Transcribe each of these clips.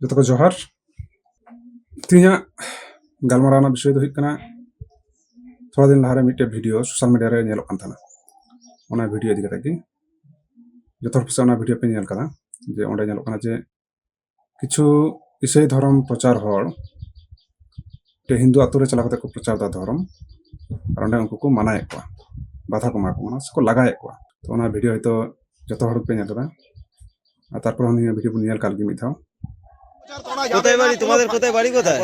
ᱡᱚᱛᱚ ᱠᱚ ᱡᱚᱦᱟᱨ ᱛᱤᱦᱤᱧᱟᱜ ᱜᱟᱞᱢᱟᱨᱟᱣ ᱨᱮᱱᱟᱜ ᱵᱤᱥᱚᱭ ᱫᱚ ᱦᱩᱭᱩᱜ ᱠᱟᱱᱟ ᱛᱷᱚᱲᱟ ᱫᱤᱱ ᱞᱟᱦᱟᱨᱮ ᱢᱤᱫᱴᱮᱡ ᱵᱷᱤᱰᱤᱭᱳ ᱥᱳᱥᱟᱞ ᱢᱤᱰᱤᱭᱟ ᱨᱮ ᱧᱮᱞᱚᱜ ᱠᱟᱱ ᱛᱟᱦᱮᱱᱟ ᱚᱱᱟ ᱵᱷᱤᱰᱤᱭᱳ ᱤᱫᱤ ᱠᱟᱛᱮ ᱜᱮ ᱡᱚᱛᱚ ᱦᱚᱲ ᱯᱟᱥᱮ ᱚᱱᱟ ᱵᱷᱤᱰᱤᱭᱳ ᱯᱮ ᱧᱮᱞ ᱠᱟᱫᱟ ᱡᱮ ᱚᱸᱰᱮ ᱧᱮᱞᱚᱜ ᱠᱟᱱᱟ ᱡᱮ ᱠᱤᱪᱷᱩ ᱤᱥᱟᱹᱭ ᱫᱷᱚᱨᱚᱢ ᱯᱨᱚᱪᱟᱨ ᱦᱚᱲ ᱢᱤᱫᱴᱮᱡ ᱦᱤᱱᱫᱩ ᱟᱛᱳ ᱨᱮ ᱪᱟᱞᱟᱣ ᱠᱟᱛᱮ ᱠᱚ ᱯᱨᱚᱪᱟᱨ ᱮᱫᱟ ᱫᱷᱚᱨᱚᱢ ᱟᱨ ᱚᱸᱰᱮ ᱩᱱᱠᱩ ᱠᱚ ᱢᱟᱱᱟᱭᱮᱫ ᱠᱚᱣᱟ ᱵᱟধᱟ ᱠᱚ ᱮᱢᱟ ᱠᱚ ᱠᱟᱱᱟ ᱥᱮᱠᱚ ᱞᱟᱜᱟᱭᱮᱫ ᱠᱚᱣᱟ ᱛᱚ ᱚᱱᱟ ᱵᱷᱤᱰᱤᱭᱳ ᱦᱚᱭᱛᱳ ᱡᱚᱛᱚ ᱦᱚᱲ ᱯᱮ ᱧᱮᱞ ᱠᱟᱫᱟ ᱟᱨ ᱛᱟᱨᱯᱚᱨ ᱦᱚᱸ ᱱᱤᱭᱟᱹ ᱵᱷᱤᱰᱤᱭᱳ ᱵᱚᱱ ᱧᱮᱞ ᱠᱟᱜ ᱜᱮ ᱢᱤᱫ ᱫᱷᱟᱣ কোথায় বাড়ি? তোমাদের কোথায় বাড়ি কোথায়?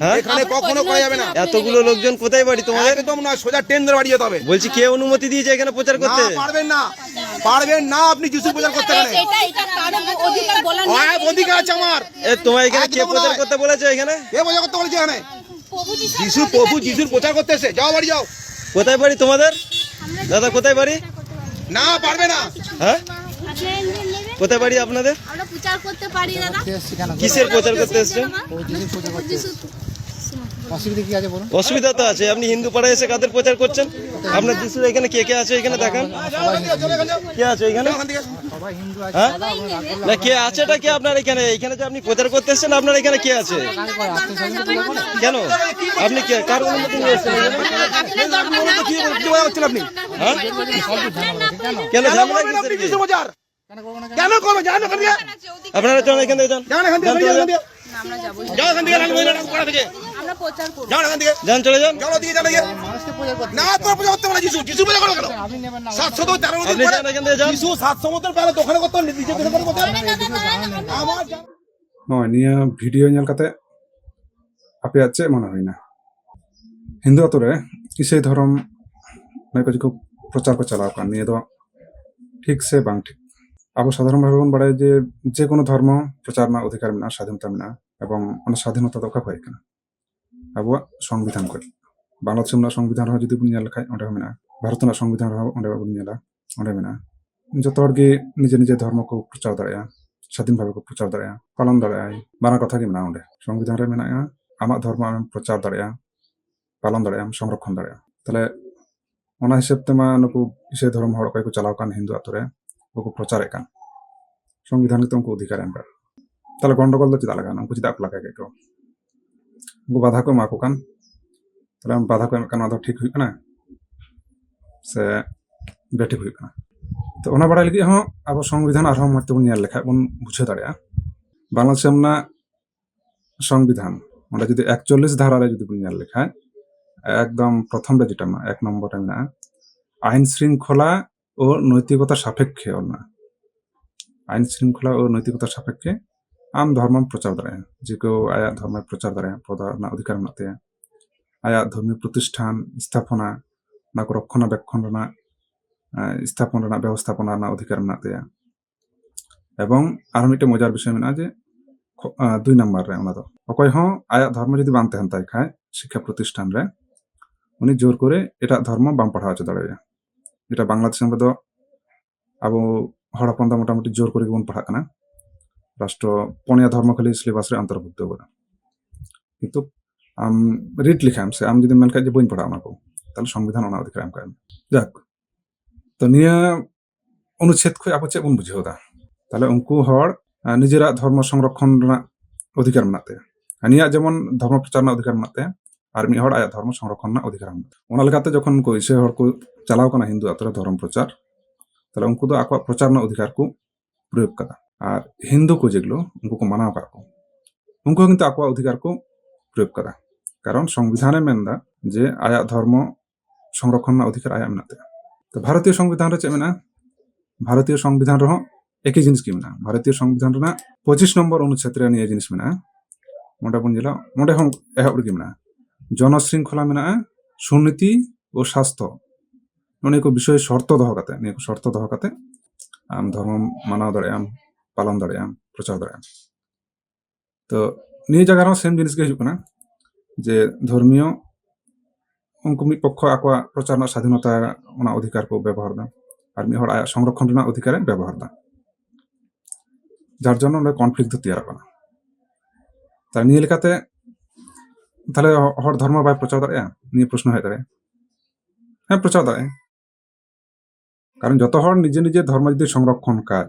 হ্যাঁ। এখানে কখনো করা যাবে না। এতগুলো লোকজন কোথায় বাড়ি তোমাদের? একদম না সোজা ট্রেন বাড়ি যেতে হবে। বলছি কে অনুমতি দিয়েছে এখানে প্রচার করতে? পারবেন না। পারবেন না আপনি যিশু প্রচার করতে গেলে এটা এটা কারও অধিকার বলা নেই। অনেক অধিকার আছে আমার। তোমার এখানে কে প্রচার করতে বলেছে এখানে? কে প্রচার করতে বলেছে এখানে? প্রভু যিশু যিশু প্রভু যিশুর প্রচার করতে এসে যাও বাড়ি যাও। কোথায় বাড়ি তোমাদের? দাদা কোথায় বাড়ি? না পারবে না। হ্যাঁ? কোথায় বাড়ি আপনাদের? আমরা প্রচার করতে পারি দাদা। কিসের প্রচার করতে এসছেন? অসুবিধা তো আছে। আপনি হিন্দু পাড়ায় এসে কাদের প্রচার করছেন? আপনার যিশুর এখানে কে কে আছে এখানে দেখান। কে আছে এখানে? হ্যাঁ? না কে আছেটা কে আপনার এখানে? এখানে যে আপনি প্রচার করতে এসছেন আপনার এখানে কে আছে? কেন? আপনি কে? কার অনুমতি নিয়ে এসেছেন? হ্যাঁ? কেন কেন ঝামেলা কেন করব যান ওখান থেকে আপনারা চলেন এখান থেকে যান যান এখান থেকে যান আমরা প্রচার করব যান এখান থেকে ᱧᱮᱞ ᱪᱮᱫ ᱢᱚᱱᱮ ᱦᱩᱭᱱᱟ ᱦᱤᱱᱫᱩ ᱟᱛᱳ ᱨᱮ ᱤᱥᱟᱹᱭ ᱫᱷᱚᱨᱚᱢ ᱠᱚ ᱯᱨᱚᱪᱟᱨ ᱠᱚ ᱪᱟᱞᱟᱣ ᱠᱟᱱ ᱱᱤᱭᱟᱹ ᱫᱚ ᱴᱷᱤᱠ ᱥᱮ ᱵᱟᱝ ᱴᱷᱤᱠ আবু সাধারণভাবে বাড়ায় যে যে কোনো ধর্ম প্রচার না, অধিকার না, স্বাধীনতা না এবং অনেক স্বাধীনতা রক্ষা করে কিনা? আবু, সংবিধান করে। বাংলাদেশ না সংবিধান হয় যদি নিয়ে লেখায়, ওটা হবে না। ভারত না সংবিধান হয়, ওটা বাবু নিয়ে ওটা হবে না। যত কি নিজে নিজে ধর্ম কো প্রচার দাঁড়ায়, স্বাধীনভাবে কো প্রচার দাঁড়ায়, পালন দাঁড়ায় বানা কথা কি না ওটা? সংবিধান রে মেনা আমার ধর্ম আমি প্রচার দাঁড়ায়, পালন দাঁড়ায় সংরক্ষণ দাঁড়ায়। তাহলে ওনা ᱦᱤᱥᱟᱹᱵ ᱛᱮᱢᱟ ᱱᱩᱠᱩ ᱤᱥᱟᱹᱭ ᱫᱷᱚᱨᱚᱢ ᱦᱚᱲ ᱚᱠᱚᱭ ᱠᱚ ᱪᱟᱞᱟᱣ ᱠᱟᱱ ᱦᱤᱱᱫᱩ संविधान के तुमको अधिकार है তাহলে গন্ডগোল তো চিতা লাগানো কিছু দাগ লাগা কেউ বাধা কো মাকো কান তাহলে বাধা কো কান আদৌ ঠিক ᱦᱩᱭᱩᱜ ᱠᱟᱱᱟ ᱥᱮ বেঠিক ᱦᱩᱭᱩᱜ ᱠᱟᱱᱟ ᱛᱚ ᱚᱱᱟ ᱵᱟᱲᱟᱭ ᱞᱟᱹᱜᱤᱫ ᱦᱚᱸ ᱟᱵᱚ ᱥᱚᱝᱵᱤᱫᱷᱟᱱ ᱟᱨᱦᱚᱸ ᱢᱚᱡᱽ ᱛᱮᱵᱚᱱ ᱧᱮᱞ ᱞᱮᱠᱷᱟᱡ ᱵᱚᱱ ᱵᱩᱡᱷᱟᱹᱣ ᱫᱟᱲᱮᱭᱟᱜᱼᱟ ᱵᱟᱝᱞᱟᱫᱮᱥ ᱨᱮᱱᱟᱜ সংবিধান ᱚᱸᱰে ᱡᱩᱫᱤ একচল্লিশ ধারা ᱨᱮ ᱡᱩᱫᱤ ᱵᱚᱱ ᱧᱮᱞ ᱞᱮᱠᱷᱟᱡ একদম প্রথম ᱨᱮ ᱡᱮᱴᱟ ᱢᱮᱱᱟᱜᱼᱟ এক নম্বর ᱨᱮ ᱢᱮᱱᱟᱜᱼᱟ আইন শৃঙ্খলা ও নৈতিকতা সাপেক্ষে ᱚᱱᱟ আইন শৃঙ্খলা ও নৈতিকতা সাপেক্ষে আম ধর্ম প্রচার দাঁড়ায় যে কেউ আয়াত ধর্মের প্রচার দাঁড়ায় প্রচার ᱨᱮᱱᱟᱜ অধিকার ᱢᱮᱱᱟᱜ ᱛᱟᱭᱟ আয়াত ধর্মীয় প্রতিষ্ঠান স্থাপনা ᱚᱱᱟ ᱠᱚ রক্ষণাবেক্ষণ ᱨᱮᱱᱟᱜ আহ, স্থাপন ᱨᱮᱱᱟᱜ ব্যবস্থাপনা ᱨᱮᱱᱟᱜ অধিকার ᱢᱮᱱᱟᱜ ᱛᱟᱭᱟ এবং আর মিটে মজার বিষয় মেনা যে খ- আহ, দুই নাম্বার রে ᱚᱱᱟ ᱫᱚ ᱚᱠᱚᱭ ᱦᱚᱸ ᱟᱭᱟᱜ ᱫᱷᱚᱨᱢᱚ ᱡᱩᱫᱤ ᱵᱟᱝ ᱛᱟᱦᱮᱱ ᱛᱟᱭ ᱠᱷᱟᱡ শিক্ষা প্রতিষ্ঠান রে উনি জোর করে ᱮᱴᱟᱜ ধর্ম বাম ᱯᱟᱲᱦᱟᱣ ᱦᱚᱪᱚ ᱫᱟᱲᱮᱭᱟᱜᱼᱟ যেটা বাংলাদেশ ᱨᱮᱫᱚ ᱟᱵᱚ ᱦᱚᱲ ᱫᱚ ᱢᱚᱴᱟᱢᱩᱴᱤ ᱡᱳᱨ ᱠᱚᱨᱮ ᱜᱮᱵᱚᱱ ᱯᱟᱲᱦᱟᱜ ᱠᱟᱱᱟ ᱨᱟᱥᱴᱨᱚ ᱯᱚᱱᱭᱟ ᱫᱷᱚᱨᱢᱚ ᱠᱷᱟᱹᱞᱤ ᱥᱤᱞᱮᱵᱟᱥ ᱨᱮ ᱚᱱᱛᱚᱨᱵᱷᱩᱠᱛᱚ ᱟᱠᱟᱫᱟ ᱠᱤᱱᱛᱩ ᱟᱢ ᱨᱤᱰ ᱞᱮᱠᱷᱟᱢ ᱥᱮ ᱟᱢ ᱡᱩᱫᱤᱢ ᱢᱮᱱ ᱠᱷᱟᱡ ᱡᱮ ᱵᱟᱹᱧ ᱯᱟᱲᱦᱟᱜᱼᱟ ᱚᱱᱟ ᱠᱚ ᱛᱟᱦᱞᱮ ᱥᱚᱝᱵᱤᱫᱷᱟᱱ ᱚᱱᱟ ᱚᱫᱷᱤᱠᱟᱨ ᱮᱢ ᱠᱟᱜᱼᱟ ᱡᱟᱠ ᱛᱚ ᱱᱤᱭᱟᱹ অনুচ্ছেদ ᱠᱷᱚᱡ ᱟᱵᱚ ᱪᱮᱫ ᱵᱚᱱ ᱵᱩᱡᱷᱟᱹᱣᱫᱟ ᱛᱟᱦᱞᱮ ᱩᱱᱠᱩ ᱦᱚᱲ ᱱᱤᱡᱮᱨᱟᱜ ᱫᱷᱚᱨᱢᱚ ᱥᱚᱝᱨᱚᱠᱷᱚᱱ ᱨᱮᱱᱟᱜ ᱚᱫᱷᱤᱠᱟᱨ ᱢᱮᱱᱟᱜ ᱛᱟᱭᱟ ᱩᱱᱤᱭᱟᱜ ᱡᱮᱢᱚᱱ ᱫᱷᱚᱨᱢᱚ ᱯᱨᱚᱪᱟᱨ ᱨᱮᱱᱟᱜ অধিকার ᱢᱮᱱᱟᱜ ᱛᱟᱭᱟ আর মিড হড় আয়াত ধর্ম সংরক্ষণ না অধিকার ᱚᱱᱟ ᱞᱮᱠᱟᱛᱮ ᱡᱚᱠᱷᱚᱱ ᱩᱱᱠᱩ ᱤᱥᱟᱹ ᱦᱚᱲ ᱠᱚ ᱪᱟᱞᱟᱣ ᱠᱟᱱᱟ ᱦᱤᱱᱫᱩ ᱟᱛᱨᱟ ᱫᱷᱚᱨᱚᱢ ᱯᱨᱚᱪᱟᱨ ᱛᱟᱦᱞᱮ ᱩᱱᱠᱩ ᱫᱚ ᱟᱠᱚᱣᱟᱜ ᱯᱨᱚᱪᱟᱨ ᱨᱮᱱᱟᱜ ᱚᱫᱷᱤᱠᱟᱨ ᱠᱚ ᱯᱨᱚᱭᱳᱜᱽ ᱠᱟᱫᱟ ᱟᱨ ᱦᱤᱱᱫᱩ ᱠᱚ ᱡᱮগুলো ᱩᱱᱠᱩ ᱠᱚ ᱢᱟᱱᱟᱣ ᱠᱟᱜ ᱠᱚ ᱩᱱᱠᱩ ᱦᱚᱸ ᱠᱤᱱᱛᱩ ᱟᱠᱚᱣᱟᱜ ᱚᱫᱷᱤᱠᱟᱨ ᱠᱚ ᱯᱨᱚᱭᱳᱜᱽ ᱠᱟᱫᱟ কারণ সংবিধানে মেনদা যে আয়াত ধর্ম সংরক্ষণ রᱮᱱᱟᱜ অধিকার আয়াত ᱢᱮᱱᱟᱜ ᱛᱟᱭᱟ ᱛᱚ ᱵᱷᱟᱨᱚᱛᱤᱭᱚ ᱥᱚᱝᱵᱤধাᱱ ᱨᱮ ᱪᱮᱫ ᱢᱮᱱᱟᱜᱼᱟ ᱵᱷᱟᱨᱚᱛᱤᱭᱚ ᱥᱚᱝᱵᱤধান ᱨᱮᱦᱚᱸ একই জিনিস কি মেᱱᱟ ভারতীয় সংবিধান ᱨᱮᱱᱟᱜ 25 নম্বর অনুচ্ছেদ ᱨᱮ ᱱᱤᱭᱟᱹ জিনিস ᱢᱮᱱᱟᱜᱼᱟ ᱚᱸᱰᱮ ᱵᱚᱱ ᱧᱮᱞᱟ ᱚᱸᱰᱮ ᱦᱚᱸ ᱮᱦᱚᱵ ᱨᱮᱜᱮ ᱢᱮᱱᱟᱜᱼᱟ ᱡᱚᱱᱚᱥᱨᱤᱝᱠᱷᱚᱞᱟ ᱢᱮᱱᱟᱜᱼᱟ ᱥᱩᱱᱤᱛᱤ ও স্বাস্থ্য නොනෙකු විශෂය ශර්තෝ දහගත නයකු ශර්ත දහකත আম ধর্ম মানাও দাঁড়াম পালন দাঁড়াম প্রচার দাঁড়াম তো নিয়ে জায়গার সেম জিনিসকে হচ্ছে না, যে ধর্মীয় উনকু মিট পক্ষ আকো প্রচার স্বাধীনতা ওনা অধিকার কো ব্যবহার দা আর মিট হড় সংরক্ষণ রেনা অধিকারে ব্যবহার দা যার জন্য ওনা কনফ্লিক্ট দো তৈরি করা তার নিয়ে লেখাতে তাহলে হর ধর্ম বাই প্রচার দাঁড়ায় নিয়ে প্রশ্ন হয়ে দাঁড়ায় হ্যাঁ প্রচার দাঁড়ায় কারণ যত হর নিজে নিজে ধর্ম যদি সংরক্ষণ কার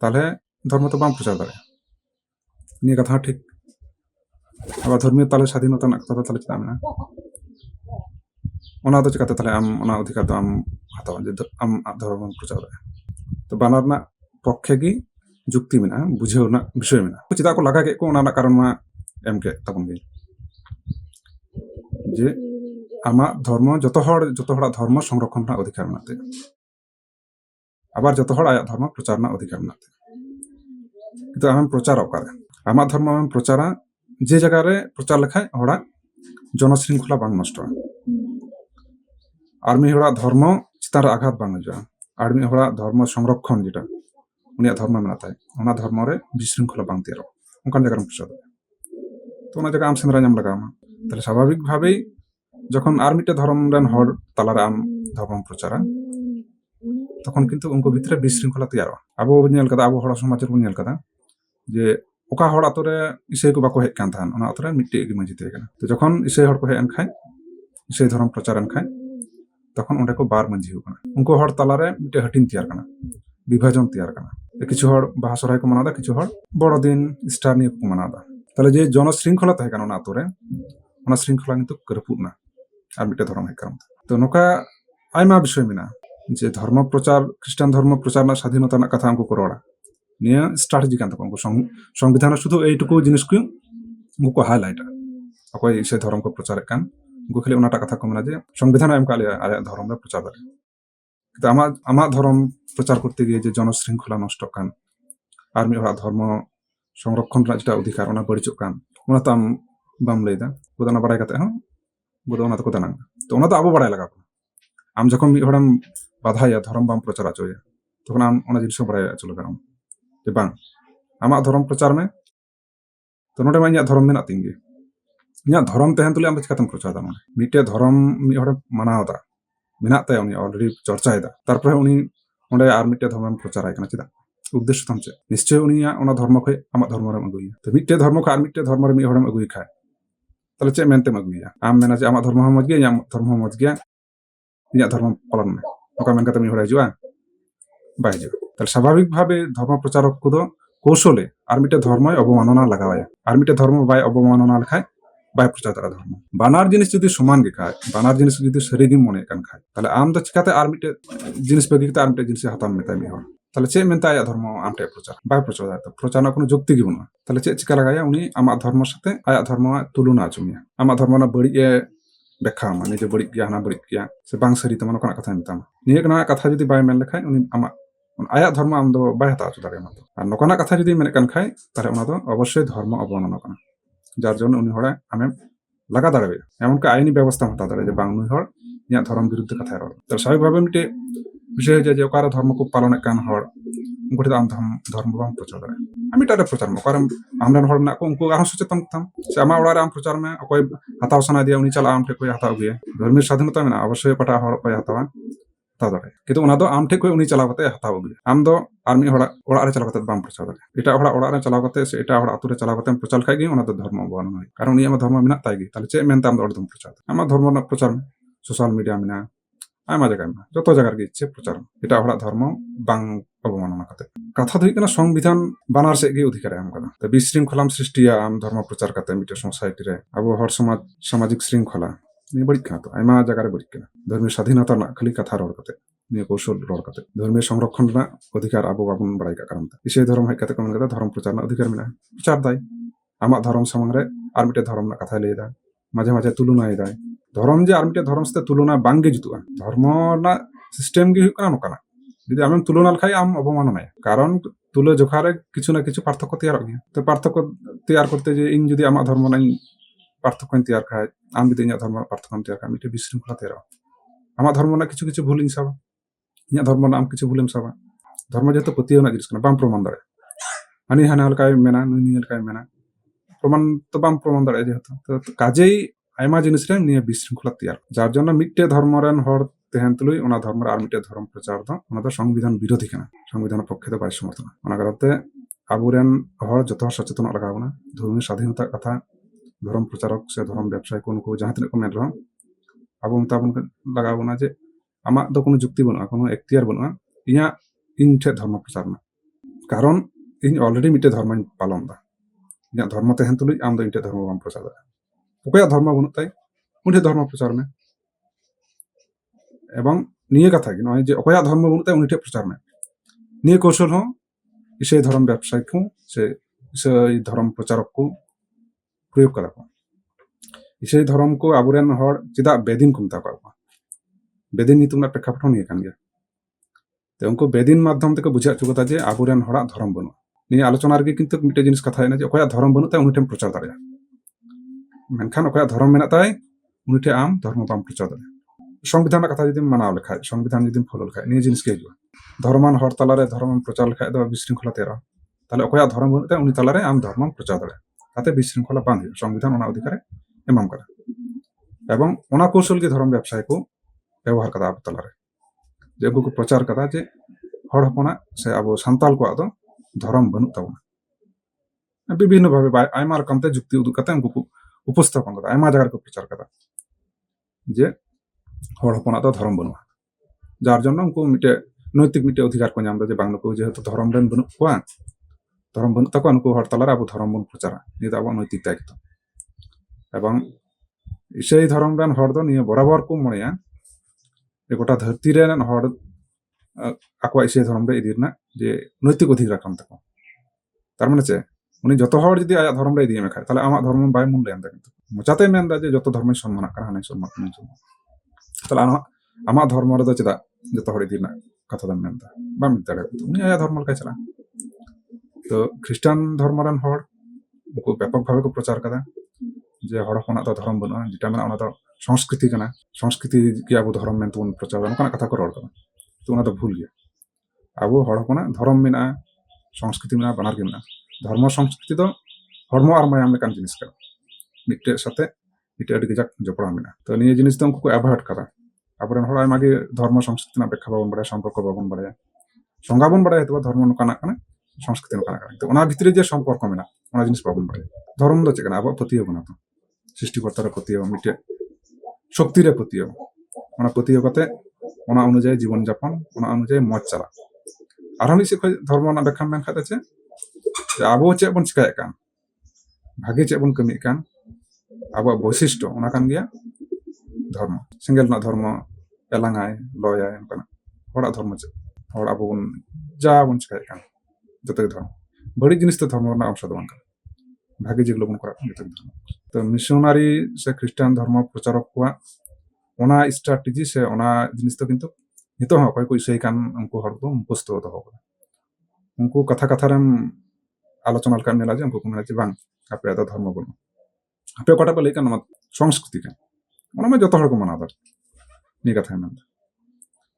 তাহলে ধর্ম তো বাম প্রচার করে নিয়ে কথা ঠিক আবার ধর্মীয় তাহলে স্বাধীনতা না কথা তাহলে চেতাম না ᱚᱱᱟ ᱫᱚ ᱪᱤᱠᱟᱹᱛᱮ ᱛᱟᱦᱞᱮ ᱟᱢ ᱚᱱᱟ ᱚᱫᱷᱤᱠᱟᱨ ᱫᱚ ᱟᱢ ᱦᱟᱛᱟᱣᱟ ᱡᱮ ᱟᱢ ᱫᱷᱚᱨᱚᱢ ᱯᱨᱚᱪᱟᱨ ᱫᱟᱲᱮᱭᱟᱜᱼᱟ ᱛᱚ ᱵᱟᱱᱟᱨ ᱨᱮᱱᱟᱜ ᱯᱚᱠᱠᱷᱮ ᱜᱮ ᱡᱩᱠᱛᱤ ᱢᱮᱱᱟᱜᱼᱟ ᱵᱩᱡᱷᱟᱹᱣ ᱨᱮᱱᱟᱜ ᱵᱤᱥᱚᱭ ᱢᱮᱱᱟᱜᱼᱟ ᱪᱮᱫᱟᱜ ᱠᱚ ᱞᱟᱜᱟ ᱠᱮᱫ ᱠᱚ ᱚᱱᱟ ᱨᱮᱱᱟᱜ ᱠᱟᱨᱚᱱ ᱢᱟ ᱮᱢ ᱠᱮᱫ ᱛᱟᱵᱚᱱ ᱜᱮ ᱡᱮ আমার ধর্ম যত হর যত হর ধর্ম সংরক্ষণ ᱨᱮᱱᱟᱜ ᱚᱫᱷᱤᱠᱟᱨ ᱢᱮᱱᱟᱜ ᱛᱟᱭᱟ ᱟᱵᱟᱨ ᱡᱚᱛᱚ ᱦᱚᱲ ᱟᱭᱟᱜ ᱫᱷᱚᱨᱢᱚ ᱯᱨᱚᱪᱟᱨ ᱨᱮᱱᱟᱜ ᱚᱫᱷᱤᱠᱟᱨ কিন্তু আমি প্রচার অকারে আমার ধর্ম আমি প্রচারা, যে জায়গারে প্রচার লেখায় হড়া জনশৃঙ্খলা বাং নষ্ট আর্মি হড়া ধর্ম চিতার আঘাত বাং যা আর্মি হড়া ধর্ম সংরক্ষণ যেটা, উনি ধর্ম মেনা তাই ওনা ধর্মরে বিশৃঙ্খলা বাং তেরো ওখান জায়গার প্রচার তো ওনা জায়গায় আম সেন্দ্রা নাম লাগামা তাহলে স্বাভাবিকভাবেই যখন মিটা ধর্ম হর, তালার আম, ধর্ম প্রচারা। তখন কিন্তু উনকু ভিতরে বিশৃঙ্খলা তৈরি আবু নেল কাদা আবো হড় সমাজ রে নেল কাদা যে ওকা হর আতরে ইসাই কো বাকো হেক কান ওনা আতরে মিটে কি মাঝি তেগনা তো যখন ইসাই হর কো হেন খাই ইসাই ধর্ম প্রচারন খাই তখন ওটা কো বার মাঝি হুকনা উনকু হর তালারে মিটে হটিন তৈরি কানা বিভাজন তৈরি কানা কিছু হর বাহা সরাই কো মানাদা কিছু হর বড় দিন স্টার নিয়ে কো মানাদা তাহলে যে জনশৃঙ্খলা থাকে কানা ওনা আতরে, ওনা শৃঙ্খলা কিন্তু রাপুদ না। ᱟᱨ ᱢᱤᱫᱴᱮᱱ ᱫᱷᱚᱨᱚᱢ ᱦᱮᱡ ᱠᱟᱱ ᱛᱚ ᱱᱚᱝᱠᱟ ᱟᱭᱢᱟ ᱵᱤᱥᱚᱭ ᱢᱮᱱᱟᱜᱼᱟ ᱡᱮ ᱫᱷᱚᱨᱢᱚ ᱯᱨᱚᱪᱟᱨ ᱠᱷᱨᱤᱥᱴᱟᱱ ᱫᱷᱚᱨᱢᱚ ᱯᱨᱚᱪᱟᱨ ᱨᱮᱱᱟᱜ ᱥᱟᱫᱷᱤᱱᱚᱛᱟ ᱨᱮᱱᱟᱜ ᱠᱟᱛᱷᱟ ᱩᱱᱠᱩ ᱠᱚ ᱨᱚᱲᱟ নিয়ে স্ট্র্যাটেজি কান তখন সংবিধান শুধু এইটুকু জিনিস কু উনকু হাইলাইট অকয় সে ধর্ম কো প্রচার কান উনকু খালি ওনাটা কথা কো মেনা যে সংবিধান এম কালে আলে ধর্ম রে প্রচার দারে কিন্তু আমার আমার ধর্ম প্রচার করতে গিয়ে যে জনশৃঙ্খলা নষ্ট কান আর মি ওরা ধর্ম সংরক্ষণ রা যেটা অধিকার ওনা বড়িচক কান, ওনা তো আম বাম লইদা ওদানা বাড়াই কাতে হ্যাঁ? ಬೋಧವನ್ನ ತಗೋತಾನ তো ওনা তো আবো বাড়ায় লাগা আম যখন হড়াম বাধাইয়া ধর্ম বাম প্রচার আচয়া তখন আম ওনা জিনিস বাড়ায় চলে গেলাম। যে বাং আমার ধর্ম প্রচার মে, তো নোটে মাইয়া ধর্ম মেনা তিনগে ইয়া ধর্ম তেহেন তুলে আমরা চিকাতাম প্রচার দাম মিটে ধর্ম মি হড়ে মানাও দা মেনা তাই উনি অলরেডি চর্চায় দা তারপরে উনি ওনে আর মিটে ধর্ম প্রচার আয় কেনা চিদা উদ্দেশ্য তাম চে নিশ্চয় উনি ওনা ধর্ম খে আমার ধর্ম রে আগুই তো মিটে ধর্ম খে আর মিটে ধর্ম রে মি হড়ে আগুই খায়। ᱛᱟᱦᱞᱮ ᱪᱮᱫ ᱢᱮᱱᱛᱮᱢ ᱟᱹᱜᱩᱭᱟ ᱟᱢ ᱢᱮᱱᱟ ᱡᱮ ᱟᱢᱟᱜ ᱫᱷᱚᱨᱢᱚ ᱦᱚᱸ ᱢᱚᱡᱽ ᱜᱮᱭᱟ ᱤᱧᱟᱹᱜ ᱫᱷᱚᱨᱢᱚ ᱦᱚᱸ ᱢᱚᱡᱽ ᱜᱮᱭᱟ ᱤᱧᱟᱹᱜ ᱫᱷᱚᱨᱢᱚ ᱯᱟᱞᱚᱱ ᱢᱮ ᱱᱚᱝᱠᱟ ᱢᱮᱱ ᱠᱟᱛᱮ ᱢᱤᱫ ᱦᱚᱲ ᱦᱤᱡᱩᱜᱼᱟ ᱵᱟᱭ ᱦᱤᱡᱩᱜᱼᱟ ᱛᱟᱦᱞᱮ স্বাভাবিক ভাবে ধর্ম প্রচারক কোদো কৌশলে আর মিটে ধর্মই অবমাননা লাগাওয়া আর মিটে ধর্ম বাই অবমাননা লেখায় বাই প্রচার দ্বারা ধর্ম। বানার জিনিস যদি সমান গে খায়, বানার জিনিস যদি সারিগিম মনে কান খায়, তাহলে আম তো চিকাতে আর মিটে জিনিস বাকি আর মিটে জিনিস হাতাম মেতাই মিহর তাহলে চেয়ে ᱢᱮᱱᱛᱟᱭᱟ আয়া ধর্ম ᱴᱷᱮᱡ প্রচার বাই প্রচার ᱫᱟᱲᱮᱭᱟᱜᱼᱟ ᱯᱨᱚᱪᱟᱨ ᱨᱮᱱᱟᱜ ᱠᱳᱱᱳ ᱡᱩᱠᱛᱤ ᱜᱮ ᱵᱟᱹᱱᱩᱜᱼᱟ ᱛᱟᱦᱞᱮ ᱪᱮᱫ ᱪᱤᱠᱟ ᱞᱟᱜᱟᱭᱟ ᱩᱱᱤ ᱟᱢᱟᱜ ᱫᱷᱚᱨᱢᱚ ᱥᱟᱛᱮ ᱟᱭᱟᱜ ᱫᱷᱚᱨᱢᱚᱣᱟᱜ ᱛᱩᱞᱚᱱᱟ ᱦᱚᱪᱚ ᱢᱮᱭᱟ ᱟᱢᱟᱜ ᱫᱷᱚᱨᱢᱚ ᱨᱮᱱᱟᱜ ᱵᱟᱹᱲᱤᱡ ᱮ ব্যাখ্যা আমার, নিজে বাড়ি গিয়া না বাড়ি গিয়া। সে বাং সারি তোমার ওখানে কথা নিতাম নিয়ে কোনো কথা যদি বাই মেন লেখায় উনি আমার, আয়া ধর্ম আম দো বাই হাতা আচু দাঁড়িয়ে মাতো আর নকনা কথা যদি মেনে কান খাই তাহলে ওনা দো অবশ্যই ধর্ম অবমাননা কানা যার জন্য উনি হড়া আমি লাগা দাঁড়াবে। এমনকি আইনি ব্যবস্থা হতা দাঁড়ায় যে বাং নুই হড় ইয়া ধর্ম বিরুদ্ধে কথা রল তাহলে স্বাভাবিকভাবে মিটে ᱵᱩᱡᱷᱟᱹᱣ ᱡᱟ ᱡᱮ ᱚᱠᱟᱨᱮ ᱫᱷᱚᱨᱢᱚ ᱠᱚ ᱯᱟᱞᱚᱱᱮᱫ ᱠᱟᱱ ᱦᱚᱲ ᱩᱱᱠᱩ ᱴᱷᱮᱱ ᱟᱢ ᱫᱷᱚᱨᱢᱚ ᱵᱟᱢ ᱯᱨᱚᱪᱟᱨ ᱫᱟᱲᱮᱭᱟᱜᱼᱟ ᱟᱢ ᱢᱤᱫᱴᱟᱜ ᱨᱮ ᱯᱨᱚᱪᱟᱨ ᱢᱮ ᱚᱠᱟᱨᱮ ᱟᱢᱨᱮᱱ ᱦᱚᱲ ᱢᱮᱱᱟᱜ ᱠᱚ ᱩᱱᱠᱩ ᱟᱨᱦᱚᱸ ᱥᱚᱪᱮᱛᱚᱱ ᱠᱚᱛᱟᱢ ᱥᱮ ᱟᱢᱟᱜ ᱚᱲᱟᱜ ᱨᱮ ᱟᱢ ᱯᱨᱚᱪᱟᱨ ᱢᱮ ᱚᱠᱚᱭ ᱦᱟᱛᱟᱣ ᱥᱟᱱᱟᱭᱮᱫᱮᱭᱟ ᱩᱱᱤ ᱪᱟᱞᱟᱜᱼᱟ ᱟᱢ ᱴᱷᱮᱱ ᱠᱷᱚᱱ ᱦᱟᱛᱟᱣ ᱟᱹᱜᱩᱭᱟ ᱫᱷᱚᱨᱢᱤᱭᱚ ᱥᱟᱫᱷᱤᱱᱚᱛᱟ ᱢᱮᱱᱟᱜᱼᱟ ᱚᱵᱚᱥᱥᱳᱭ ᱚᱠᱟᱴᱟᱜ ᱦᱚᱲ ᱚᱠᱚᱭ ᱦᱟᱛᱟᱣᱟ ᱦᱟᱛᱟᱣ ᱫᱟᱲᱮᱭᱟᱜᱼᱟ ᱠᱤᱱᱛᱩ ᱚᱱᱟ ᱫᱚ ᱟᱢ ᱴᱷᱮᱱ ᱠᱷᱚᱱ ᱩᱱᱤ ᱪᱟᱞᱟᱣ ᱠᱟᱛᱮ ᱦᱟᱛᱟᱣ ᱟᱹᱜᱩᱭᱟ ᱟᱢ ᱫᱚ ᱟᱨ ᱢᱤᱫ ᱦᱚᱲᱟᱜ ᱚᱲᱟᱜ ᱨᱮ ᱪᱟᱞᱟᱣ ᱠᱟᱛᱮ ᱵᱟᱢ ᱯᱨᱚᱪᱟᱨ ᱫᱟᱲᱮᱭᱟᱜᱼᱟ ᱮᱴᱟᱜ ᱦᱚᱲᱟᱜ ᱚᱲᱟᱜ ᱨᱮ ᱪᱟᱞᱟw ᱠᱟᱛᱮ ᱥᱮ ᱮᱴᱟᱜ ᱦᱚᱲᱟᱜ ᱟᱛᱩ ᱨᱮ ᱪᱟᱞᱟᱣ ᱠᱟᱛᱮᱢ ᱯᱨᱚᱪᱟᱨ ᱞᱮᱠᱷᱟᱡ ᱜᱮ ᱚᱱᱟ ᱫᱚ ᱫᱷᱚᱨᱢᱚ ᱵᱟᱹᱱᱩᱜᱼᱟ ᱠᱟᱨᱚᱱ ᱩᱱᱤᱭᱟᱜ ᱢᱟ ᱫᱷᱚᱨᱢᱚ ᱢᱮᱱᱟᱜ ᱛᱟᱭ ᱜᱮ ᱛᱟᱦᱞᱮ ᱪᱮᱫ ᱢᱮᱱᱛᱮ ᱟᱢ ᱫᱚ ᱚᱸᱰᱮ ᱫᱚᱢ ᱯᱨᱚᱪᱟᱨ ᱟᱢᱟᱜ ᱫᱷᱚᱨᱢᱚ ᱨᱮᱱᱟᱜ ᱯᱨᱚᱪᱟᱨ ᱢᱮ ᱥᱳᱥᱟᱞ ᱢᱤᱰᱤᱭᱟ ᱢᱮᱱᱟᱜᱼᱟ ᱟᱭᱢᱟ ᱡᱟᱭᱜᱟ ᱢᱮᱱᱟᱜᱼᱟ ᱡᱚᱛᱚ ᱡᱟᱭᱜᱟ ᱨᱮᱜᱮ ᱪᱮ ᱯᱨᱚᱪᱟᱨ ᱮᱴᱟᱜ ᱦᱚᱲᱟᱜ ᱫᱷᱚᱨᱢᱚ ᱵᱟᱝ ᱚᱵᱚᱢᱟᱱᱚᱱᱟ ᱠᱟᱛᱮ ᱠᱟᱛᱷᱟ ᱫᱚ ᱦᱩᱭᱩᱜ ᱠᱟᱱᱟ সংবিধান ᱵᱟᱱᱟᱨ ᱥᱮᱫ ᱜᱮ ᱚᱫᱷᱤᱠᱟᱨ ᱮᱢ ᱠᱟᱫᱟ ᱛᱚ বিশৃঙ্খলাম ᱥᱨᱤᱥᱴᱤᱭᱟ ᱟᱢ ᱫᱷᱚᱨᱢᱚ ᱯᱨᱚᱪᱟᱨ ᱠᱟᱛᱮ ᱢᱤᱫᱴᱮᱱ ᱥᱳᱥᱟᱭᱴᱤ ᱨᱮ ᱟᱵᱚ ᱦᱚᱲ ᱥᱚᱢᱟᱡᱽ ᱥᱟᱢᱟᱡᱤᱠ ᱥᱨᱤᱝᱠᱷᱚᱞᱟ ᱱᱤᱭᱟᱹ ᱵᱟᱹᱲᱤᱡ ᱠᱟᱱᱟ ᱛᱚ ᱟᱭᱢᱟ ᱡᱟᱭᱜᱟ ᱨᱮ ᱵᱟᱹᱲᱤᱡ ᱠᱟᱱᱟ ᱫᱷᱚᱨᱢᱤᱭᱚ ᱥᱟᱫᱷᱤᱱᱚᱛᱟ ᱨᱮᱱᱟᱜ ᱠᱷᱟᱹᱞᱤ ᱠᱟᱛᱷᱟ ᱨᱚᱲ ᱠᱟᱛᱮ ᱱᱤᱭᱟᱹ ᱠᱳᱥᱚᱞ ᱨᱚᱲ ᱠᱟᱛᱮ ᱫᱷᱚᱨᱢᱤᱭᱚ ᱥᱚᱝᱨᱚᱠᱷᱚᱱ ᱨᱮᱱᱟᱜ ᱚᱫᱷᱤᱠᱟᱨ ᱟᱵᱚ ᱵᱟᱵᱚᱱ ᱵᱟᱲᱟᱭ ᱠᱟᱜ ᱠᱟᱨᱚᱱ ᱛᱮ ᱤᱥᱟᱹᱭ ᱫᱷᱚᱨᱚᱢ ᱦᱮᱡ ᱠᱟᱛᱮ ᱠᱚ ᱢᱮᱱ ᱠᱟᱫᱟ ᱫᱷᱚᱨᱚᱢ ᱯᱨᱚᱪᱟᱨ ᱨᱮᱱᱟᱜ ᱚᱫᱷᱤᱠᱟর ᱢᱮᱱᱟᱜᱼᱟ ᱯᱨᱚᱪᱟᱨ ᱫᱟᱭ ᱟᱢᱟᱜ ᱫᱷᱚᱨᱚᱢ ᱥᱟᱢᱟᱝ ᱨᱮ ᱟᱨ ᱢᱤᱫᱴᱮᱱ ᱫᱷᱚᱨᱚᱢ ᱨᱮᱱᱟᱜ ᱠᱟᱛᱷᱟᱭ ᱞᱟᱹᱭ ᱮᱫᱟ ᱢᱟᱡᱷᱮ ᱢᱟᱡᱷᱮ ᱛᱩᱞᱚᱱᱟᱭ ᱫᱟᱭ ᱫᱷᱚᱨᱚᱢ ᱡᱮ ᱟᱨ ᱢᱤᱫᱴᱮᱱ ᱫᱷᱚᱨᱚᱢ ᱥᱟᱛᱮ ᱛᱩᱞᱚᱱᱟ ᱵᱟᱝ ᱜᱮ ᱡᱩᱛᱩᱜᱼᱟ ᱫᱷᱚᱨᱢᱚ ᱨᱮᱱᱟᱜ ᱥᱤᱥᱴᱮᱢ ᱜᱮ ᱦᱩᱭᱩᱜ ᱠᱟᱱᱟ ᱱᱚᱝᱠᱟᱱᱟᱜ ᱡᱩᱫᱤ ᱟᱢᱮᱢ ᱛᱩᱞᱚᱱᱟ ᱞᱮᱠᱷᱟᱡ ᱟᱢ ᱚᱵᱚᱢᱟᱱᱚᱱᱟᱭᱟ ᱠᱟᱨᱚᱱ ᱛᱩᱞᱟᱹ ᱡᱚᱠᱷᱟ ᱨᱮ ᱠᱤᱪᱷᱩ না কিছু পার্থক্য ᱛᱮᱭᱟᱨᱚᱜ ᱜᱮᱭᱟ ᱛᱚ পার্থক্য ᱛᱮᱭᱟর করতে যে ᱤᱧ ᱡᱩᱫᱤ ᱟᱢᱟᱜ ᱫᱷᱚᱨᱢᱚ ᱨᱮᱱᱟᱜ পার্থক্যᱧ ᱛᱮᱭᱟর ᱠᱷᱟᱡ ᱟᱢ ᱡᱩᱫᱤ ᱤᱧᱟᱹᱜ ᱫᱷᱚᱨᱢᱚ ᱨᱮᱱᱟᱜ পার্থক্যᱢ ᱛᱮᱭᱟর ᱠᱷᱟᱡ ᱢᱤᱫᱴᱮᱱ বিশৃᱝখলা ᱛᱮᱭᱟᱨᱚᱜᱼᱟ ᱟᱢᱟᱜ ᱫᱷᱚᱨᱢᱚ ᱨᱮᱱᱟᱜ ᱠᱤᱪᱷু ᱠᱤᱪᱷু ᱵᱷᱩᱞ ᱤᱧ ᱥᱟᱵᱟ ᱤᱧᱟᱹᱜ ধর্ম ᱨᱮᱱᱟᱜ ᱟᱢ ᱠᱤᱪᱷু ᱵᱷᱩᱞᱮᱢ ᱥᱟᱵᱟ ᱫᱷᱚᱨᱢᱚ ᱡᱮᱦᱮᱛᱩ ᱯᱟᱹᱛᱭᱟᱹᱣ ᱨᱮᱱᱟᱜ ᱡᱤᱱᱤᱥ ᱠᱟᱱᱟ ᱵᱟᱢ ᱯᱨᱚᱢᱟᱱ ᱫᱟᱲᱮᱭᱟᱜᱼᱟ ᱦᱟᱹᱱᱤ ᱦᱟᱱᱟ ᱞᱮᱠᱟᱭ ᱢᱮᱱᱟ ᱱᱩᱭ ᱱᱤᱭᱟᱹ ᱞᱮᱠᱟᱭ ᱢᱮᱱᱟ প্রমাণ তো বাম প্রমাণ দাঁড়ায় যেহেতু। তো কাজেই আইমা জিনিসটাই নিয়ে বিশৃঙ্খলা তৈরি যার জন্য মিটে ধর্ম রেন হর তেহেন তুলুই ওনা ধর্ম আর মিটে ধর্ম প্রচার দ ওনাদের সংবিধান বিরোধী কেনা? সংবিধান পক্ষে তো পাই সমর্থন। ওনা কারণে আবুরেন হর যত সচেতন লাগাব না। ধর্মীয় স্বাধীনতার কথা, ধর্ম প্রচারক, সে ধর্ম ব্যবসায়ী, কোন কেউ যাহা তিনক মেন রহম আবু তাবন লাগাব না যে আমার তো কোনো যুক্তি বনু কোনো এখতিয়ার বনু ইয়া ইন ধর্ম প্রচার না। কারণ ইন অলরেডি মিটে ধর্ম পালন দা। ᱫᱷᱚᱨᱢᱚ ᱛᱟᱦᱮᱱ ᱛᱩᱞᱩᱡ ᱟᱢ ᱫᱚ ᱤᱧᱴᱷᱮᱱ ᱫᱷᱚᱨᱢᱚ ᱵᱟᱢ ᱯᱨᱚᱪᱟᱨ ᱫᱟᱲᱮᱭᱟᱜᱼᱟ ᱚᱠᱚᱭᱟᱜ ᱫᱷᱚᱨᱢᱚ ᱵᱟᱹᱱᱩᱜ ᱛᱟᱭ ᱩᱱᱤ ᱫᱷᱚᱨᱢᱚ ᱯᱨᱚᱪᱟᱨ ᱢᱮ এবং নিয়ে কথা কি, নয় যে অকয়া ধর্ম বলতে উনি ঠিক প্রচার নেই নিয়ে কৌশল হোক সে ধর্ম ব্যবসায়ী কু, সে সেই ধর্ম প্রচারক কু প্রয়োগ করা কো। সেই ধর্ম কু আবরেন হর চিদা বেদিন কু মেতা কো। বেদিন নিয়ে তোমরা প্রেক্ষাপট নিয়ে কান গে। তো উনকু বেদিন মাধ্যম থেকে বুঝা চুকতা যে আবরেন হরা ধর্ম বনু। ᱱᱤᱭᱟᱹ ᱟᱞᱳᱪᱚᱱᱟ ᱨᱮᱜᱮ ᱠᱤᱱᱛᱩ ᱢᱤᱫᱴᱮᱡ ᱡᱤᱱᱤᱥ ᱠᱟᱛᱷᱟ ᱮᱱᱟ ᱡᱮ ᱚᱠᱚᱭᱟᱜ ᱫᱷᱚᱨᱚᱢ ᱵᱟᱹᱱᱩᱜ ᱛᱟᱭᱟ ᱩᱱᱤ ᱴᱷᱮᱱ ᱯᱨᱚᱪᱟᱨ ᱫᱟᱲᱮᱭᱟᱜᱼᱟ ᱢᱮᱱᱠᱷᱟᱱ ᱚᱠᱚᱭᱟᱜ ᱫᱷᱚᱨᱚᱢ ᱢᱮᱱᱟᱜ ᱛᱟᱭ ᱩᱱᱤ ᱴᱷᱮᱱ ᱟᱢ ᱫᱷᱚᱨᱢᱚ ᱵᱟᱢ ᱯᱨᱚᱪᱟᱨ ᱫᱟᱲᱮᱭᱟᱜᱼᱟ সংবিধান কথা যদি মানাও লেখায়, সংবিধান যদি ফলো লেখায়, নিয়ে জিনিসকে হিজুয়া ধর্মান হর তালারে ধর্ম প্রচার লেখায় তো বিশৃঙ্খলা তেরা। তাহলে ওকয়া ধর্ম বলতে উনি তালারে আম ধর্ম প্রচার দলে তাতে বিশৃঙ্খলা বান হয় সংবিধান ওনা অধিকারে এমাম করে। এবং ওনা কৌশল কি ধর্ম ব্যবসায় কো? ব্যবহার করা আপ তালারে। যে প্রচার করা যে হর হপনা সে আবো সান্তাল কো আদো ᱫᱷᱚᱨᱚᱢ ᱵᱟᱹᱱᱩᱜ ᱛᱟᱵᱚᱱᱟ ᱵᱤᱵᱷᱤᱱᱱᱚ ᱵᱷᱟᱵᱮ ᱟᱭᱢᱟ ᱨᱚᱠᱚᱢ ᱛᱮ ᱡᱩᱠᱛᱤ ᱩᱫᱩᱜ ᱠᱟᱛᱮ ᱩᱱᱠᱩ ᱠᱚ ᱩᱯᱚᱥᱛᱷᱟᱯᱚᱱ ᱠᱟᱫᱟ ᱟᱭᱢᱟ ᱡᱟᱭᱜᱟ ᱨᱮᱠᱚ ᱯᱨᱚᱪᱟᱨ ᱠᱟᱫᱟ ᱡᱮ ᱦᱚᱲ ᱦᱚᱯᱚᱱᱟᱜ ᱫᱚ ᱫᱷᱚᱨᱚᱢ ᱵᱟᱹᱱᱩᱜᱼᱟ যার জন্য উনকু মিটে নৈতিক মিটে অধিকার কো নামদা যে বাংলা কো যেহেতু ধর্ম রেন বনু কোয়া ধর্ম বনু তকো উনকু হর তলার আবু ধর্ম বন প্রচারা নিয়ে আবু নৈতিক দায়িত্ব এবং সেই ধর্ম রেন হর দো নিয়ে বরাবর কো মনেয়া এ গোটা ধরতি রেন হর ᱟᱠᱚᱣᱟᱜ ᱤᱥᱟᱹ ᱫᱷᱚᱨᱚᱢ ᱨᱮ ᱤᱫᱤ ᱨᱮᱱᱟᱜ ᱡᱮ ᱱᱳᱭᱛᱤᱠ ᱚᱫᱷᱤᱠᱟᱨ ᱠᱟᱱ ᱛᱟᱠᱚᱣᱟ ᱛᱟᱨ ᱢᱟᱱᱮ ᱪᱮᱫ ᱩᱱᱤ ᱡᱚᱛᱚ ᱦᱚᱲ ᱡᱩᱫᱤ ᱟᱭᱟᱜ ᱫᱷᱚᱨᱚᱢ ᱨᱮ ᱤᱫᱤᱭᱮ ᱢᱮᱠᱷᱟᱡ ᱛᱟᱦᱞᱮ ᱟᱢᱟᱜ ᱫᱷᱚᱨᱢ ᱵᱟᱭ ᱢᱩᱞᱞᱟᱭᱮᱱ ᱛᱟᱭ ᱠᱤᱱᱛᱩ ᱢᱚᱪᱟᱛᱮᱭ ᱢᱮᱱᱫᱟ ᱡᱮ ᱡᱚᱛᱚ ᱫᱷᱚᱨᱢᱚᱭ ᱥᱚᱱᱢᱟᱱᱟᱜ ᱠᱟᱱᱟ ᱦᱟᱱᱟᱭ ᱥᱚᱱᱢᱟᱱ ᱠᱟᱱᱟ ᱥᱚᱱᱢᱟᱱ ᱛᱟᱦᱞᱮ ᱟᱢᱟᱜ ᱟᱢᱟᱜ ᱫᱷᱚᱨᱢᱚ ᱨᱮᱫᱚ ᱪᱮᱫᱟᱜ ᱡᱚᱛᱚ ᱦᱚᱲ ᱤᱫᱤ ᱨᱮᱱᱟᱜ ᱠᱟᱛᱷᱟ ᱫᱚᱢ ᱢᱮᱱᱫᱟ ᱵᱟᱢ ᱤᱫᱤ ᱫᱟᱲᱮᱭᱟᱜᱼᱟ ᱩᱱᱤ ᱟᱭᱟᱜ ᱫᱷᱚᱨᱢᱚ ᱞᱮᱠᱟᱭ ᱪᱟᱞᱟᱜᱼᱟ ᱛᱚ খ্রিস্টান ᱫᱷর্ম ᱨᱮᱱ ᱦᱚᱲ ᱩᱱᱠᱩ ᱵᱮᱯᱚᱠ ᱵᱷᱟবে ᱠᱚ ᱯᱨᱚᱪᱟᱨ ᱠᱟᱫᱟ ᱡᱮ ᱦᱚᱲ ᱦᱚᱯᱚᱱᱟᱜ ᱫᱚ ᱫᱷᱚᱨᱚᱢ ᱵᱟᱹᱱᱩᱜᱼᱟ ᱡᱮᱴᱟ ᱢᱮᱱᱟᱜᱼᱟ ᱚᱱᱟ ᱫᱚ সংস্কৃতি ᱠᱟᱱᱟ সংস্কৃতি ᱜᱮ ᱟᱵᱚ ᱫᱷᱚᱨᱚᱢ ᱢᱮᱱᱛᱮᱵᱚᱱ ᱯᱨᱚᱪᱟᱨ ᱱᱚᱝᱠᱟᱱᱟᱜ ᱠᱟᱛᱷᱟ ᱠᱚ ᱨᱚᱲ ᱠᱟᱱᱟ ᱛᱚ ᱚᱱᱟ ᱫᱚ ᱵᱷᱩᱞ ᱜᱮᱭᱟ ᱟᱵᱚ ᱦᱚᱲ ᱦᱚᱯᱚᱱᱟᱜ ᱫᱷᱚᱨᱚᱢ ᱢᱮᱱᱟᱜᱼᱟ ᱥᱚᱝᱥᱠᱨᱤᱛᱤ ᱢᱮᱱᱟᱜᱼᱟ ᱵᱟᱱᱟᱨ ᱜᱮ ᱢᱮᱱᱟᱜᱼᱟ ᱫᱷᱚᱨᱢᱚ ᱥᱚᱝᱥᱠᱨᱤᱛᱤ ᱫᱚ ᱦᱚᱲᱢᱚ ᱟᱨ ᱢᱟᱭᱟᱢ ᱞᱮᱠᱟᱱ ᱡᱤᱱᱤᱥ ᱠᱟᱱᱟ ᱢᱤᱫᱴᱮᱡ ᱥᱟᱛᱮ ᱢᱤᱫᱴᱮᱡ ᱟᱹᱰᱤ ᱠᱟᱡᱟᱠ ᱡᱚᱯᱲᱟᱣ ᱢᱮᱱᱟᱜᱼᱟ ᱛᱚ ᱱᱤᱭᱟᱹ ᱡᱤᱱᱤᱥ ᱫᱚ ᱩᱱᱠᱩ ᱠᱚ ᱮᱵᱷᱚᱭᱮᱰ ᱠᱟᱫᱟ ᱟᱵᱚᱨᱮᱱ ᱦᱚᱲ ᱟᱭᱢᱟ ᱜᱮ ᱫᱷᱚᱨᱢᱚ ᱥᱚᱝᱥᱠᱨᱤᱛᱤ ᱨᱮᱱᱟᱜ ᱵᱮᱠᱷᱟ ᱵᱟᱵᱚᱱ ᱵᱟᱲᱟᱭᱟ ᱥᱚᱢᱯᱚᱨᱠᱚ ᱵᱟᱵᱚᱱ ᱵᱟᱲᱟᱭᱟ সংজ্ঞা বন বাড়ায় হয়তো ধর্ম নকানাক কানা সংস্কৃতি নকানাক কানা তো ওনার ভিতরে যে সম্পর্ক মেনা ওনা জিনিস বাবন বাড়ে ধর্ম তো চেকানা আবার পতিও বনা তো সৃষ্টিকর্তার পতিও মিটে শক্তির পতিও ওনা পতিও কাতে ওনা অনুযায়ী জীবনযাপন ওনা অনুযায়ী ᱢᱚᱡᱽ ᱪᱟᱞᱟᱜ ᱟᱨᱦᱚᱸ ᱢᱤᱫ ᱥᱮᱫ ᱠᱷᱚᱱ ᱫᱷᱚᱨᱢᱚ ᱨᱮᱱᱟᱜ ᱵᱮᱠᱷᱟᱱ ᱢᱮᱱ ᱠᱷᱟᱱ ᱫᱚ ᱪᱮᱫ ᱟᱵᱚ ᱪᱮᱫ ᱵᱚᱱ ᱪᱤᱠᱟᱹᱭᱮᱫ ᱠᱟᱱ ᱵᱷᱟᱜᱮ ᱪᱮᱫ ᱵᱚᱱ ᱠᱟᱹᱢᱤᱭᱮᱫ ᱠᱟᱱ ᱟᱵᱚᱣᱟᱜ ᱵᱳᱭᱥᱤᱥᱴᱚ ᱚᱱᱟ ᱠᱟᱱ ᱜᱮᱭᱟ ᱫᱷᱚᱨᱢᱚ ᱥᱮᱸᱜᱮᱞ ᱨᱮᱱᱟᱜ ᱫᱷᱚᱨᱢᱚ ᱮᱞᱟᱝᱟᱭ ᱞᱚᱭᱟᱭ ᱚᱱᱠᱟᱱᱟᱜ ᱦᱚᱲᱟᱜ ᱫᱷᱚᱨᱢᱚ ᱪᱮᱫ ᱦᱚᱲ ᱟᱵᱚ ᱵᱚᱱ ᱡᱟ ᱵᱚᱱ ᱪᱤᱠᱟᱹᱭᱮᱫ ᱠᱟᱱ ᱡᱚᱛᱚ ᱜᱮ ᱫᱷᱚᱨᱢᱚ ᱵᱟᱹᱲᱤᱡ ᱡᱤᱱᱤᱥ ᱫᱚ ᱫᱷᱚᱨᱢᱚ ᱨᱮᱱᱟᱜ অংশ ᱫᱚ ᱵᱟᱝ ᱠᱟᱱᱟ ᱵᱷᱟᱜᱮ যেগুলো ᱵᱚᱱ ᱠᱚᱨᱟᱣ ᱡᱚᱛᱚ ᱜᱮ ᱫᱷᱚᱨᱢᱚ তো মিশনারি সে খ্রিস্টান ধর্ম প্রচারক কোয়া ᱚᱱᱟ ᱥᱴᱨᱟᱴᱮᱡᱤ ᱥᱮ ᱚᱱᱟ ᱡᱤᱱᱤᱥ ᱫᱚ ᱠᱤᱱᱛᱩ ᱱᱤᱛᱚᱜ ᱦᱚᱸ ᱚᱠᱚᱭ ᱠᱚ ᱤᱥᱟᱹᱭ ᱠᱟᱱ ᱩᱱᱠᱩ ᱦᱚᱲ ᱫᱚ ᱢᱩᱠᱷᱚᱥᱛᱚ ᱫᱚᱦᱚ ᱠᱟᱫᱟ ᱩᱱᱠᱩ ᱠᱟᱛᱷᱟ ᱠᱟᱛᱷᱟ ᱨᱮᱢ ᱟᱞᱳᱪᱚᱱᱟ ᱞᱮᱠᱟᱢ ᱧᱮᱞᱟ ᱡᱮ ᱩᱱᱠᱩ ᱠᱚ ᱢᱮᱱᱟ ᱡᱮ ᱵᱟᱝ ᱟᱯᱮᱭᱟᱜ ᱫᱚ ᱫᱷᱚᱨᱢᱚ ᱵᱟᱹᱱᱩᱜᱼᱟ ᱟᱯᱮ ᱚᱠᱟᱴᱟᱜ ᱯᱮ ᱞᱟᱹᱭ ᱠᱟᱱ ᱱᱚᱣᱟ সংস্কৃতি ᱠᱟᱱᱟ ᱚᱱᱟ ᱢᱟ ᱡᱚᱛᱚ ᱦᱚᱲ ᱠᱚ ᱢᱟᱱᱟᱣ ᱫᱟᱲᱮᱭᱟᱜ ᱱᱤᱭᱟᱹ ᱠᱟᱛᱷᱟᱭ ᱢᱮᱱᱫᱟ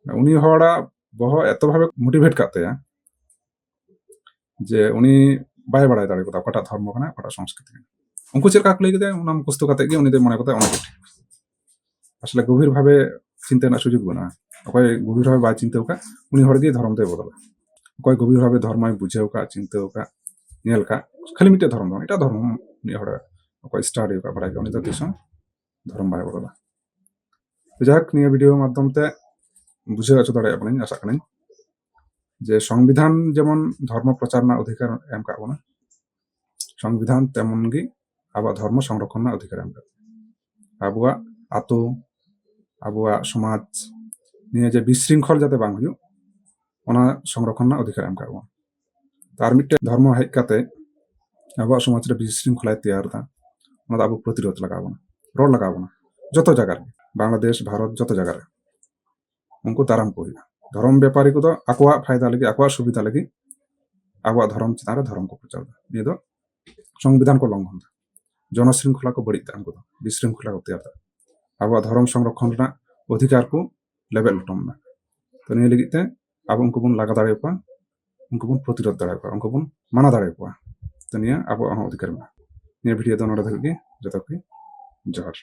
উনি হওয়ারা বহ এত ভাবে মোটিভেট করতে যে উনি বাই বাড়াই দাঁড়িয়ে কোথাও কটা ধর্ম কানা কটা সংস্কৃতি উনকু চেক কাকলে গেছে উনাম কুস্ত কাতে গিয়ে উনি মনে কথা অনেক আসলে গভীরভাবে চিন্তা না, সুযোগ না অকয় গভীরভাবে বা চিন্তা ওকা উনি হর দিয়ে ধর্ম বদলা অকয় গভীরভাবে ধর্ম আমি বুঝে ওকা চিন্তা ওকা নেল খালি মিটে ধর্ম এটা ধর্ম উনি হর অকয় স্টাডি ওকা বড়া উনি তো দিশা ধর্ম বাই বদলা। যাই হোক, নিয়ে ভিডিও মাধ্যমতে বুঝে গেছো দাঁড়াই আপনি, আশা করেন যে সংবিধান যেমন ধর্ম, প্রচার না, অধিকার এম কাবো না সংবিধান তেমন গি আবার ধর্ম সংরক্ষণ না, অধিকার এম কাবো আবুয়া, আতো ᱟᱵᱚᱣᱟᱜ ᱥᱚᱢᱟᱡᱽ ᱱᱤᱭᱟᱹ ᱡᱮ ᱵᱤᱥᱨᱤᱝᱠᱷᱚᱞ ᱡᱟᱛᱮ ᱵᱟᱝ ᱦᱩᱭᱩᱜ ᱚᱱᱟ ᱥᱚᱝᱨᱚᱠᱷᱚᱱ ᱨᱮᱱᱟᱜ ᱚᱫᱷᱤᱠᱟᱨ ᱮᱢ ᱠᱟᱜ ᱵᱚᱱ ᱟᱨ ᱢᱤᱫᱴᱮᱱ ᱫᱷᱚᱨᱢᱚ ᱦᱮᱡ ᱠᱟᱛᱮ ᱟᱵᱚᱣᱟᱜ ᱥᱚᱢᱟᱡᱽ ᱨᱮ ᱵᱤᱥᱨᱤᱝᱠᱷᱚᱞᱟᱭ ᱛᱮᱭᱟᱨ ᱮᱫᱟ ᱚᱱᱟ ᱫᱚ ᱟᱵᱚ ᱯᱨᱚᱛᱤᱨᱳᱫ ᱞᱟᱜᱟᱣ ᱵᱚᱱᱟ ᱨᱚᱲ ᱞᱟᱜᱟᱣ ᱵᱚᱱᱟ ᱡᱚᱛᱚ ᱡᱟᱭᱜᱟ ᱨᱮ ᱵᱟᱝᱞᱟᱫᱮশ ᱵᱷᱟᱨᱚᱛ ᱡᱚᱛᱚ ᱡᱟᱭᱜᱟ ᱨᱮ ᱩᱱᱠᱩ ᱫᱟᱨᱟᱢ ᱠᱚ ᱦᱩᱭᱩᱜᱼᱟ ᱫᱷᱚᱨᱚᱢ ᱵᱮᱯᱟᱨᱤ ᱠᱚᱫᱚ ᱟᱠᱚᱣᱟᱜ ᱯᱷᱟᱭᱫᱟ ᱞᱟᱹᱜᱤᱫ ᱟᱠᱚᱣᱟᱜ ᱥᱩᱵᱤᱫᱷᱟ ᱞᱟᱹᱜᱤᱫ ᱟᱵᱚᱣᱟᱜ ᱫᱷᱚᱨᱚᱢ ᱪᱮᱛᱟᱱ ᱨᱮ ᱫᱷᱚᱨᱚᱢ ᱠᱚ ᱯᱨᱚᱪᱟᱨ ᱮᱫᱟ ᱱᱤᱭᱟᱹ ᱫᱚ সংবিধান কো লঙ্ঘন জনশৃঙ্খলা কো বড়িতে বিশৃঙ্খলা করতে ᱟᱵᱚ ᱫᱷᱚᱨᱚᱢ ᱥᱚᱝᱨᱚᱠᱷᱚᱱ ᱨᱮᱱᱟᱜ ᱚᱫᱷᱤᱠᱟᱨ ᱠᱚ ᱞᱮᱵᱮᱫ ᱞᱚᱴᱚᱢ ᱢᱟ ᱛᱚ ᱱᱤᱭᱟᱹ ᱞᱟᱹᱜᱤᱫ ᱛᱮ ᱟᱵᱚ ᱩᱱᱠᱩ ᱵᱚᱱ ᱞᱟᱜᱟ ᱫᱟᱲᱮᱭᱟᱠᱚᱣᱟ ᱩᱱᱠᱩ ᱵᱚᱱ ᱯᱨᱚᱛᱤᱨᱳᱫ ᱫᱟᱲᱮᱭᱟᱠᱚᱣᱟ ᱩᱱᱠᱩ ᱵᱚᱱ ᱢᱟᱱᱟ ᱫᱟᱲᱮᱭᱟᱠᱚᱣᱟ ᱛᱚ ᱱᱤᱭᱟᱹ ᱟᱵᱚᱣᱟᱜ ᱦᱚᱸ ᱚᱫᱷᱤᱠᱟᱨ ᱢᱮᱱᱟᱜᱼᱟ ᱱᱤᱭᱟᱹ ᱵᱷᱤᱰᱤᱭᱳ ᱫᱚ ᱱᱚᱰᱮ ᱫᱷᱟᱹᱵᱤᱡ ᱡᱚᱛᱚ ᱠᱚ ᱡᱚᱦᱟᱨ